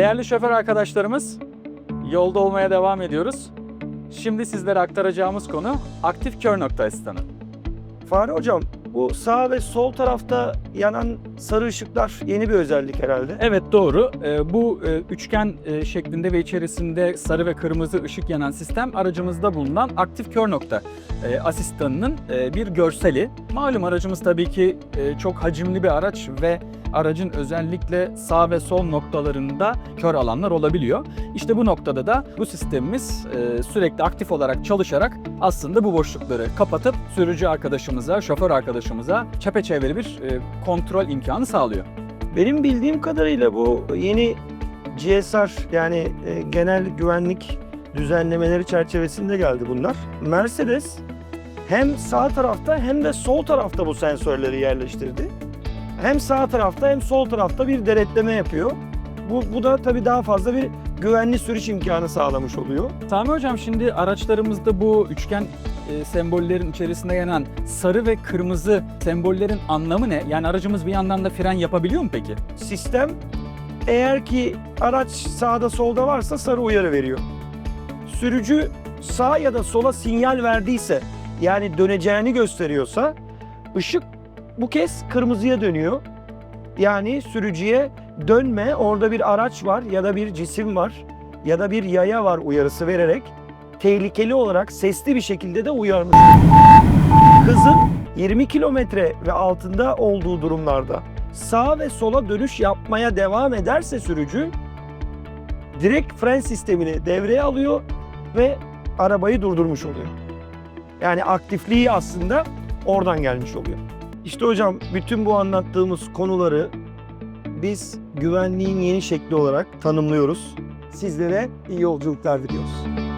Değerli şoför arkadaşlarımız, yolda olmaya devam ediyoruz. Şimdi sizlere aktaracağımız konu aktif kör nokta asistanı. Fahri hocam bu sağ ve sol tarafta yanan sarı ışıklar yeni bir özellik herhalde. Evet doğru. Ee, bu e, üçgen e, şeklinde ve içerisinde sarı ve kırmızı ışık yanan sistem aracımızda bulunan aktif kör nokta e, asistanının bir görseli. Malum aracımız tabii ki çok hacimli bir araç ve aracın özellikle sağ ve sol noktalarında kör alanlar olabiliyor. İşte bu noktada da bu sistemimiz e, sürekli aktif olarak çalışarak aslında bu boşlukları kapatıp sürücü arkadaşımıza, şoför arkadaşımıza çepeçevre bir e, kontrol imkanı sağlıyor. Benim bildiğim kadarıyla bu yeni GSR yani e, genel güvenlik düzenlemeleri çerçevesinde geldi bunlar. Mercedes hem sağ tarafta hem de sol tarafta bu sensörleri yerleştirdi. Hem sağ tarafta hem sol tarafta bir denetleme yapıyor. Bu, bu da tabii daha fazla bir güvenli sürüş imkanı sağlamış oluyor. Sami Hocam şimdi araçlarımızda bu üçgen e, sembollerin içerisinde yanan sarı ve kırmızı sembollerin anlamı ne? Yani aracımız bir yandan da fren yapabiliyor mu peki? Sistem eğer ki araç sağda solda varsa sarı uyarı veriyor. Sürücü sağ ya da sola sinyal verdiyse yani döneceğini gösteriyorsa ışık bu kez kırmızıya dönüyor. Yani sürücüye dönme orada bir araç var ya da bir cisim var ya da bir yaya var uyarısı vererek tehlikeli olarak sesli bir şekilde de uyarmış. Hızın 20 kilometre ve altında olduğu durumlarda sağa ve sola dönüş yapmaya devam ederse sürücü direkt fren sistemini devreye alıyor ve arabayı durdurmuş oluyor. Yani aktifliği aslında oradan gelmiş oluyor. İşte hocam bütün bu anlattığımız konuları biz güvenliğin yeni şekli olarak tanımlıyoruz. Sizlere iyi yolculuklar diliyoruz.